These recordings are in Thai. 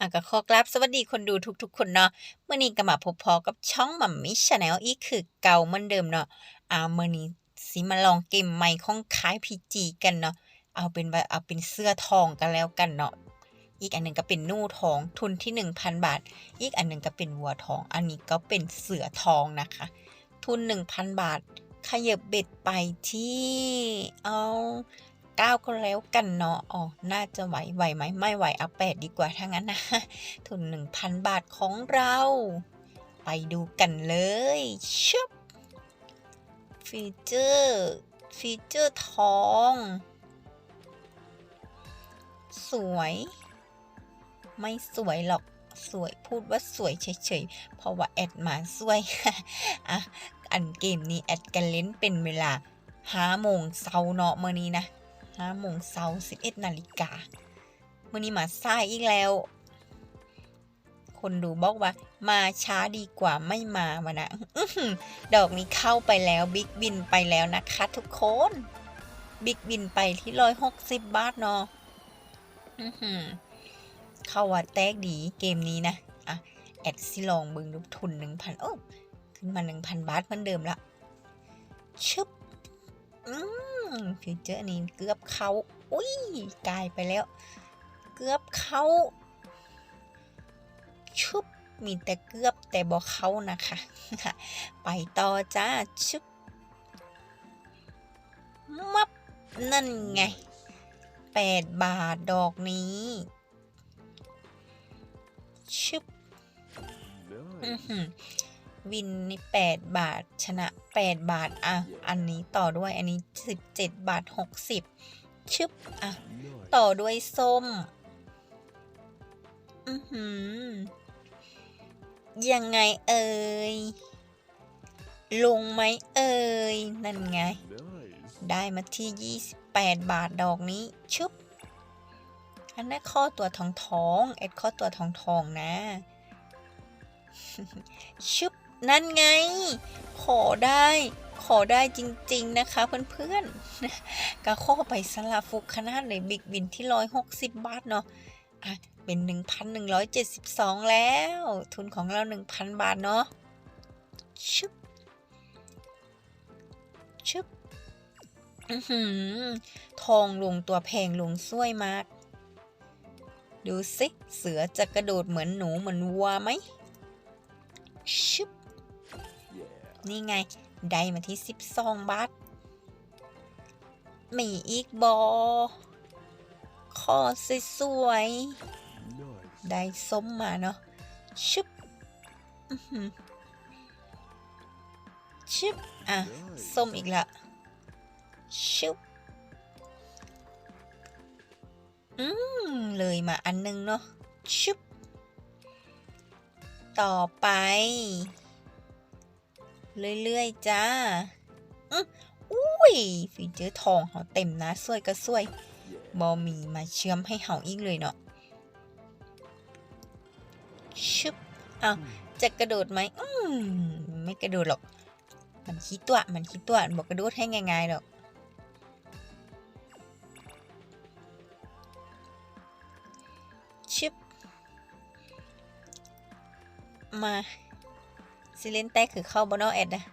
อะก็ขอกราบสวัสดีคนดูทุกๆ คนเนาะเมื่อนี้ก็มาพบพอกับช่องมัมมี่ชาแนลอีกคือเก่าเหมือนเดิมเนาะอ่าเมื่อนี้สิมาลองเกมใหม่ของคล้ายพีจีกันเนาะเอาเป็นว่าเอาเป็นเสื้อทองกันแล้วกันเนาะอีกอันหนึ่งก็เป็นนู่ทองทุนที่ 1,000 บาท อีกอันหนึ่งก็เป็นวัวทอง อันนี้ก็เป็นเสือทองนะคะ ทุน 1,000 บาทขยับเบ็ดไปที่เอา เก้าก็แล้วกันเนาะอ๋อน่าจะไหวไหวไหมไม่ไหวเอาแปดดีกว่าถ้างั้นนะ ทุน 1,000 บาทของเรา ไปดูกันเลยชุบฟีเจอร์ฟีเจอร์ทอง สวย ไม่สวยหรอกสวยพูดว่าสวยเฉยๆ เพราะว่าแอดมาสวยอะอันเกมนี้แอดกันเล่นเป็นเวลาห้าโมงเช้าเนาะเมื่อนี้นะ ห้าโมงเช้าสิบเอ็ดนาฬิกาเมื่อนี้มาสายอีกแล้ว คนดูบอกว่า มาช้าดีกว่าไม่มาวะนะดอกนี้เข้าไปแล้วบิ๊กบินไปแล้วนะคะทุกคนบิ๊กบินไปที่ร้อยหกสิบบาทเนาะเข้าวัดแตกดีเกมนี้นะอะแอดสิลองเบึงดูทุนหนึ่งพันโอ้ขึ้นมาหนึ่งพันบาทเหมือนเดิมละชึบอืม ฟิวเจอร์นี้เกือบเขาอุ้ยกลายไปแล้ว เกือบเขาชุบมีแต่เกือบแต่บอกเขานะคะ ไปต่อจ้าชุบมับนั่นไงแปดบาทดอกนี้ชุบ วินนี่แปดบาท ชนะแปดบาท อะ อันนี้ต่อด้วยอันนี้สิบเจ็ดบาทหกสิบชึบ อะ ต่อด้วยส้ม อือหือ ยังไงเอ่ย ลงไหมเอ่ย นั่นไง ได้มาที่ 28 บาทดอกนี้ ชึบ อันนั้นข้อตัวทองทอง เอ็ดข้อตัวทองทองนะชึบ นั่นไง ขอได้ ขอได้จริง ๆ นะคะเพื่อนๆก็ข้อไปสลาฟุกขนาดเลยบิ๊กวินที่ 160 บาทเนาะอะเป็น 1,172 แล้ว ทุนของเรา 1,000 บาทเนาะชึบชึบอือหือทองลงตัวแพงลงสวยมาก ดูสิ เสือจะกระโดดเหมือนหนูเหมือนวัวไหมชึบ นี่ไง ได้มาที่ 12 บาท มีอีกบอขอสวยๆ ได้ส้มมาเนาะชึบอือหือชึบอะ ส้มอีกละชุบอืม เลยมาอันนึงเนาะชุบต่อไป เรื่อยๆจ้าอืออุ้ยฟีเจอร์ทองเขาเต็มนะสวยก็สวยบอมีมาเชื่อมให้เขาอีกเลยเนาะชุบอ้าวจะกระโดดไหมอืมไม่กระโดดหรอก มันคิดตัวมันคิดตัวบอกกระโดดให้ง่ายๆหรอกชิปมา ซิเลนแตกคือเข้าบนอแอดนะ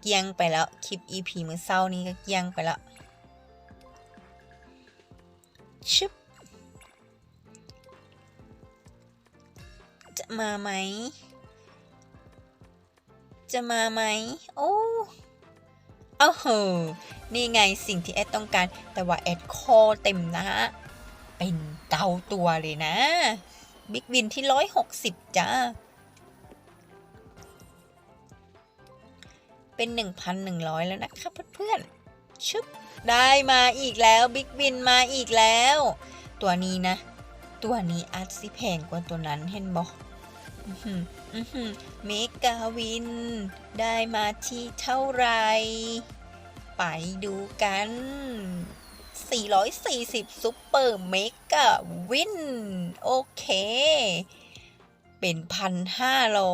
เกียงไปแล้ว คลิป EP มือเศร้านี้ก็เกียงไปแล้วชิปจะมาไหม จะมาไหม โอ้เอ้าเหอะนี่ไงสิ่งที่แอดต้องการ แต่ว่าแอดคอเต็มนะ เป็นเกาตัวเลยนะ บิ๊กวินที่ร้อยหกสิบจ้า เป็นหนึ่งพันหนึ่งร้อยแล้วนะคะเพื่อนๆชุบได้มาอีกแล้วบิ๊กวินมาอีกแล้ว ตัวนี้นะ ตัวนี้อาจสิแพงกว่าตัวนั้นเห็นบอกเมกาวิน ได้มาที่เท่าไหร่ไปดูกัน 440ซุปเปอร์เมกะวิน โอเค เป็น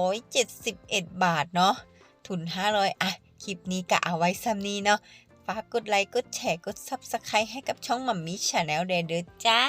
1,571 บาทเนาะ ทุน 500 อะ คลิปนี้ก็เอาไว้ซ้ำนี้เนาะ ฝากกดไลค์ กดแชร์ กด Subscribe ให้กับช่องมัมมี่ชาแนลเด้อจ้า